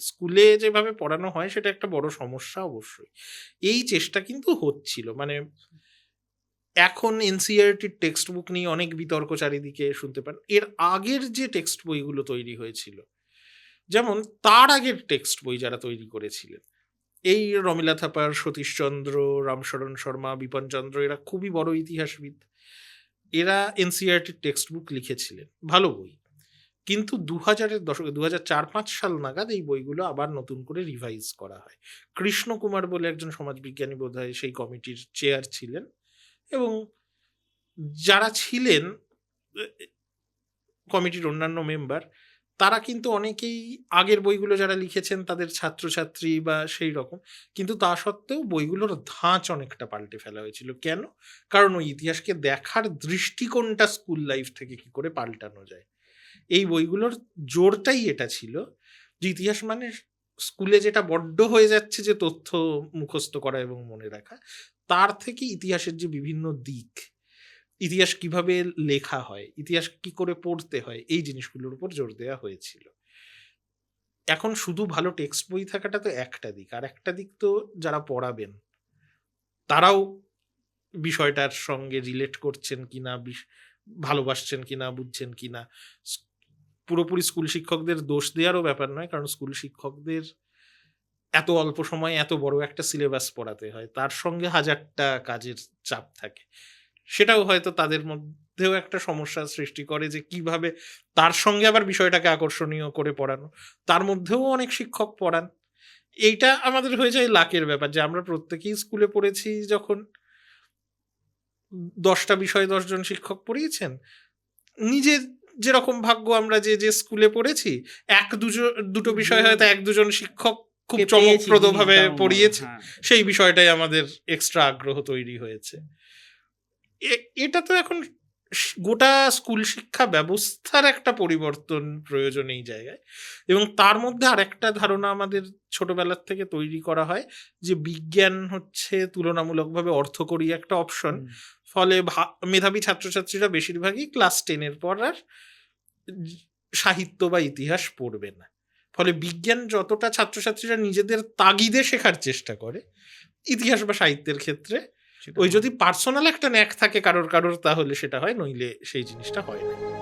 স্কুলে যেভাবে পড়ানো হয় সেটা একটা বড় সমস্যা অবশ্যই। এই চেষ্টা কিন্তু হচ্ছিল। মানে এখন এনসিআরটির টেক্সট বুক নিয়ে অনেক বিতর্ক চারিদিকে শুনতে পান। এর আগের যে টেক্সট বইগুলো তৈরি হয়েছিল, যেমন তার আগের টেক্সট বই যারা তৈরি করেছিলেন, এই রমিলা থাপার সতীশচন্দ্র রামশরণ শর্মা বিপনচন্দ্র এরা খুবই বড় ইতিহাসবিদ। এরা এনসিআরটির টেক্সট বুক লিখেছিলেন। ভালো বই। কিন্তু দু হাজারের দশকে দু হাজার চার, পাঁচ সাল নাগাদ এই বইগুলো আবার নতুন করে রিভাইজ করা হয়। কৃষ্ণ কুমার বলে একজন সমাজবিজ্ঞানী বোধ হয় সেই কমিটির চেয়ার ছিলেন এবং যারা ছিলেন কমিটির অন্যান্য মেম্বার তারা কিন্তু অনেকেই আগের বইগুলো যারা লিখেছেন তাদের ছাত্রছাত্রী বা সেই রকম, কিন্তু তা সত্ত্বেও বইগুলোর ধাঁচ অনেকটা পাল্টে ফেলা হয়েছিল। কেন? কারণ ওই ইতিহাসকে দেখার দৃষ্টিকোণটা স্কুল লাইফ থেকে কি করে পাল্টানো যায়? এই বইগুলোর জোরটাই এটা ছিল যে ইতিহাস মানে স্কুলে যেটা বড্ড হয়ে যাচ্ছে যে তথ্য মুখস্থ করা এবং মনে রাখা, তার থেকে ইতিহাসের যে বিভিন্ন দিক, ইতিহাস কীভাবে লেখা হয়, ইতিহাস কি করে পড়তে হয়, এই জিনিসগুলোর উপর জোর দেওয়া হয়েছিল। এখন শুধু ভালো টেক্সট বই থাকাটা তো একটা দিক, আর একটা দিক তো যারা পড়াবেন, তারাও বিষয়টার সঙ্গে রিলেট করছেন কিনা ভালোবাসছেন কিনা, বুঝছেন কিনা পুরোপুরি স্কুল শিক্ষকদের দোষ দেওয়ারও ব্যাপার নয়, কারণ স্কুল শিক্ষকদের এত অল্প সময়ে এত বড় একটা সিলেবাস পড়াতে হয়, তার সঙ্গে হাজারটা কাজের চাপ থাকে। সেটাও হয়তো তাদের মধ্যেও একটা সমস্যার সৃষ্টি করে যে কীভাবে তার সঙ্গে আবার বিষয়টাকে আকর্ষণীয় করে পড়ানো। তার মধ্যেও অনেক শিক্ষক পড়ান। এইটা আমাদের হয়ে যায় লাকের ব্যাপার, যে আমরা প্রত্যেকেই স্কুলে পড়েছি যখন দশটা বিষয় দশজন শিক্ষক পড়িয়েছেন নিজে যেরকম ভাগ্য আমরা যে যে স্কুলে পড়েছি এক দুজন দুটো বিষয় হয়তো এক দুজন শিক্ষক খুব কে ভাবে পড়িয়েছে। হ্যাঁ। সেই বিষয়টাই আমাদের এক্সট্রা আগ্রহ তৈরি হয়েছে। এটা তো এখন গোটা স্কুল শিক্ষা ব্যবস্থার একটা পরিবর্তন প্রয়োজন এই জায়গায়। এবং তার মধ্যে আরেকটা ধারণা আমাদের ছোটবেলার থেকে তৈরি করা হয় যে বিজ্ঞান হচ্ছে তুলনামূলকভাবে অর্থকরী একটা অপশন ফলে মেধাবী ছাত্রছাত্রীরা বেশিরভাগই ক্লাস টেনের পর আর সাহিত্য বা ইতিহাস পড়বে না। ফলে বিজ্ঞান যতটা ছাত্রছাত্রীরা নিজেদের তাগিদে শেখার চেষ্টা করে ইতিহাস বা সাহিত্যের ক্ষেত্রে ওই যদি পার্সোনাল একটা ন্যাক থাকে কারোর কারোর তাহলে সেটা হয় নইলে সেই জিনিসটা হয় না।